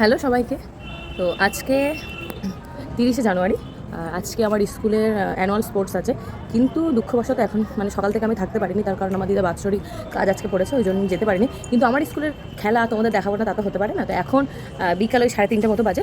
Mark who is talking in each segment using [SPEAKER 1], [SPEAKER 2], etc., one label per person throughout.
[SPEAKER 1] Hello সবাইকে। তো আজকে তিরিশে জানুয়ারি আজকে আমার স্কুলের অ্যানুয়াল স্পোর্টস আছে। কিন্তু দুঃখবশত এখন মানে সকাল থেকে আমি থাকতে পারিনি, তার কারণ আমার দিদা বাৎসরিক কাজ আজকে পড়েছে ওই জন্য যেতে পারিনি। কিন্তু আমার স্কুলের খেলা তোমাদের দেখাবো না, তা তো হতে পারে না। তো এখন বিকাল ওই সাড়ে তিনটে মতো বাজে।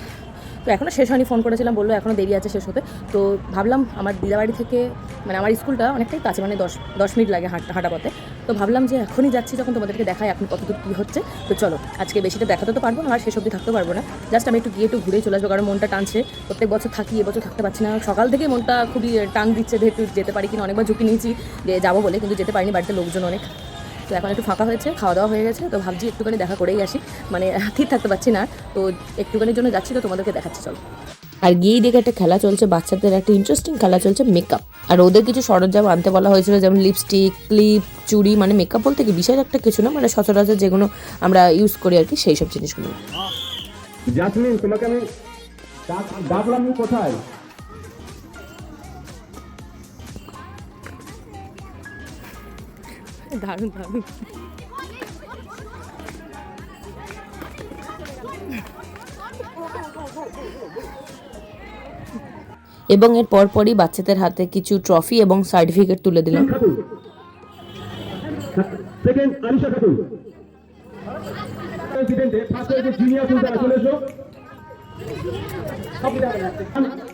[SPEAKER 1] তো এখনও শেষ হয়নি ফোন করেছিলাম, বলল এখনও দেরি আছে শেষ হতে। তো ভাবলাম আমার দিদাবাড়ি থেকে মানে আমার স্কুলটা অনেকটাই কাছে মানে দশ দশ মিনিট লাগে হাঁটা হাঁটা পথে। তো ভাবলাম যে এখনই যাচ্ছি যখন তোমাদেরকে দেখাই এখন কতদূর কী হচ্ছে। তো চলো, আজকে বেশিটা দেখাতে তো পারব না, আর শেষ অবধি থাকতে পারব না। জাস্ট আমি একটু গিয়ে একটু ঘুরে চলে আসব, কারণ মনটা টানছে। প্রত্যেক বছর থাকি এবছর থাকতে পারছি না। সকাল থেকে মনটা খুবই টান দিচ্ছে যেহেতু যেতে পারি কিনা, অনেকবার ঝুঁকি নিয়েছি যে যাব বলে, কিন্তু যেতে পারিনি বাড়িতে লোকজন অনেক। তো এখন একটু ফাঁকা হয়েছে, খাওয়া দাওয়া হয়ে গেছে, তো ভাবছি একটুখানি দেখা করেই আসি। মানে ঠিক থাকতে পারছি না, তো একটুখানির জন্য যাচ্ছি, তো তোমাদেরকে দেখাচ্ছি, চলো। আর গিয়েই দেখে একটা খেলা চলছে, বাচ্চাদের একটা ইন্টারেস্টিং খেলা চলছে মেকআপ আর ওদের কিছু সরঞ্জাম আনতে বলা হয়েছিল, যেমন লিপস্টিক ক্লিপ চুড়ি মানে মেকআপ বলতে কি বিশেষ একটা কিছু না মানে সচরাচর যেগুলো আমরা ইউজ করি আর কি, সেই সব জিনিসগুলো।
[SPEAKER 2] জাসমিন তোমাকে আমি ডাকলাম কোথায়?
[SPEAKER 1] দারুণ দারুণ। এবং এর পরপরই বাচ্চাদের হাতে কিছু ট্রফি এবং সার্টিফিকেট তুলে দিলাম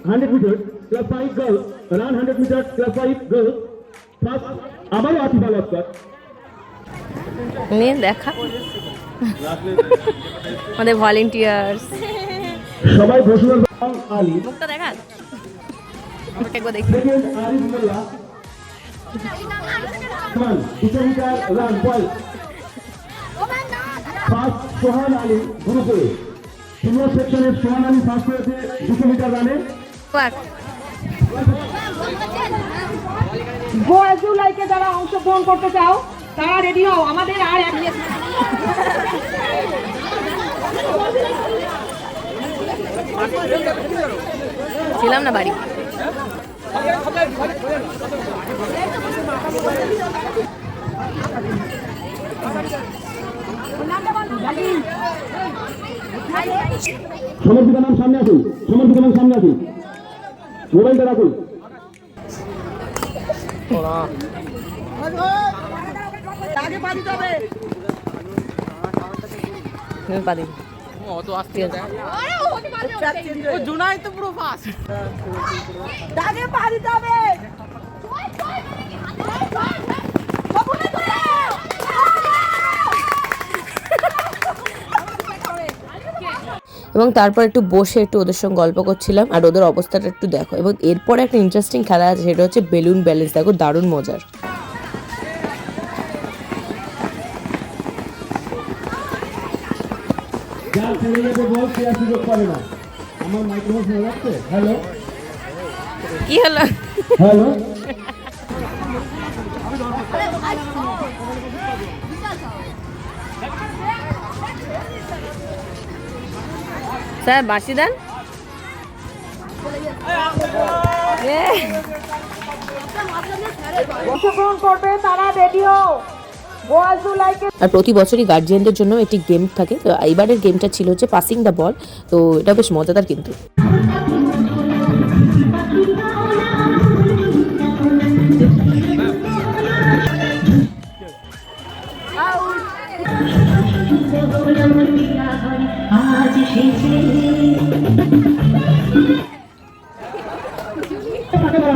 [SPEAKER 2] hundred metre class five girl run hundred metre class five girl first আবারও আতিফা লস্কর
[SPEAKER 1] নিয়ে দেখা। আমাদের ভলেন্টিয়ার্স
[SPEAKER 2] সবাই ঘোষণা আলী।
[SPEAKER 1] মুখটা দেখা। একবার দেখি।
[SPEAKER 2] Arif Molla run point first Sohan Ali গ্রুপে সিনিয়র সেকশনের সোহান আলী ফার্স্ট হয়েছে দুশো মিটার রানে।
[SPEAKER 3] গোয়াল জুলাইকে যারা অংশগ্রহণ করতে চাও তারা রেডি হও। আমাদের আর এক
[SPEAKER 1] ছিলাম না বাড়ি।
[SPEAKER 2] সমর্পিত নাম সামনে আসুন সমর্পিত নাম সামনে আসুন। মোবাইলটা রাখুন।
[SPEAKER 3] আগে তো দিতে জুনাই
[SPEAKER 1] তো পারি
[SPEAKER 3] আগে পা দিতে হবে
[SPEAKER 1] এবং তারপর একটু বসে একটু ওদের সঙ্গে গল্প করছিলাম আর ওদের অবস্থাটা একটু দেখো। এবং এরপরে একটা ইন্টারেস্টিং খেলা আছে সেটা হচ্ছে বেলুন ব্যালেন্স। দেখো দারুণ মজার।
[SPEAKER 2] যার ছেলে যাবে বল সে আর সুযোগ পাবে না। আমার মাইক্রোফোন শোনা যাচ্ছে? হ্যালো?
[SPEAKER 1] কি হলো?
[SPEAKER 2] হ্যালো?
[SPEAKER 1] স্যার বাসি দেন। আর প্রতি বছরই গার্জিয়ানদের জন্য একটি গেম থাকে। তো এইবারের গেমটা ছিল হচ্ছে পাসিং দ্য বল। তো এটা বেশ মজাদার কিন্তু।
[SPEAKER 2] তাকে বলা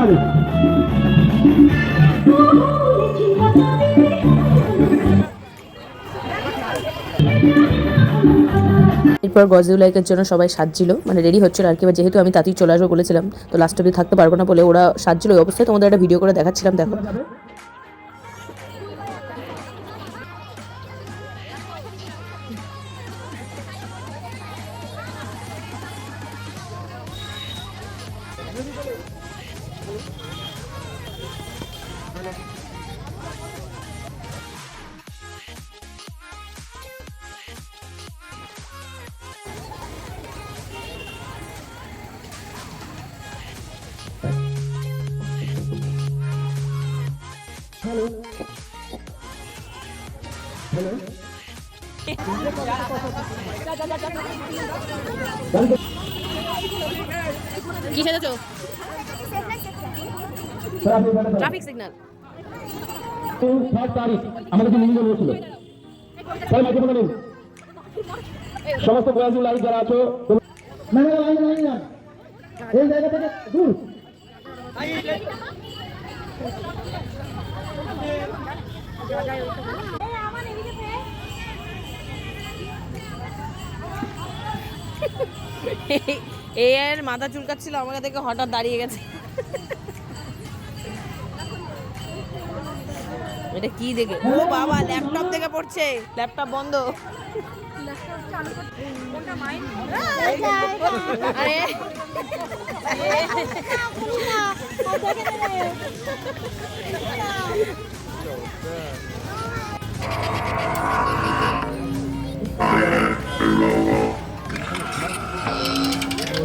[SPEAKER 1] এরপর গজদুলাইকের জন্য সবাই সাজছিল। মানে রেডি হচ্ছিল আর কি যেহেতু আমি তাতেই চলে আসব বলেছিলাম, তো লাস্ট অব্দি থাকতে পারব না বলে ওরা সাজছিল ওই অবস্থায়। তোমাদের একটা ভিডিও করে দেখাচ্ছিলাম, দেখো। Hello. Hello. কি সেজেছো? ট্রাফিক সিগন্যাল
[SPEAKER 2] সাত তারিখ আমাদের যে মিলিয়ে বলেছিল তাহলে মাইকে বলে নিন। সমস্ত গোয়াজি লাইভ যারা আছো মানে লাইন লাইন না এই জায়গা থেকে দূর।
[SPEAKER 1] এর মাথা চুলকাচ্ছিল, আমাকে দেখে হঠাৎ দাঁড়িয়ে গেছে। এটা কি দেখে? ও বাবা ল্যাপটপ থেকে পড়ছে। ল্যাপটপ বন্ধ। আরে।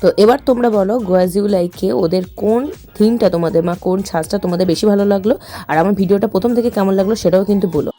[SPEAKER 1] তো এবার তোমরা বলো, গোয়াজিউলাইকে ওদের কোন থিমটা তোমাদের, বা কোন ছাঁচটা তোমাদের বেশি ভালো লাগল? আর আমার ভিডিওটা প্রথম থেকে কেমন লাগল সেটাও কিন্তু বলো।